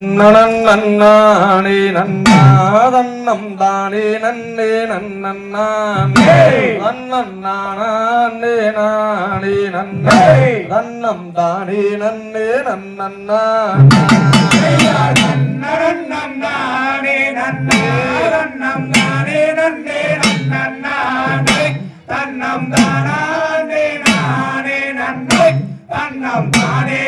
நன்னே நன்னாதன்னம் தானே நன்னே நன்னே நன்னே நானே நன்னே நன்னம் தானே நன்னே நன்னா தன்னம் தானே நானே நன்மை தன்னம் தானே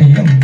கிடைக்கும்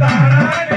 Tarare.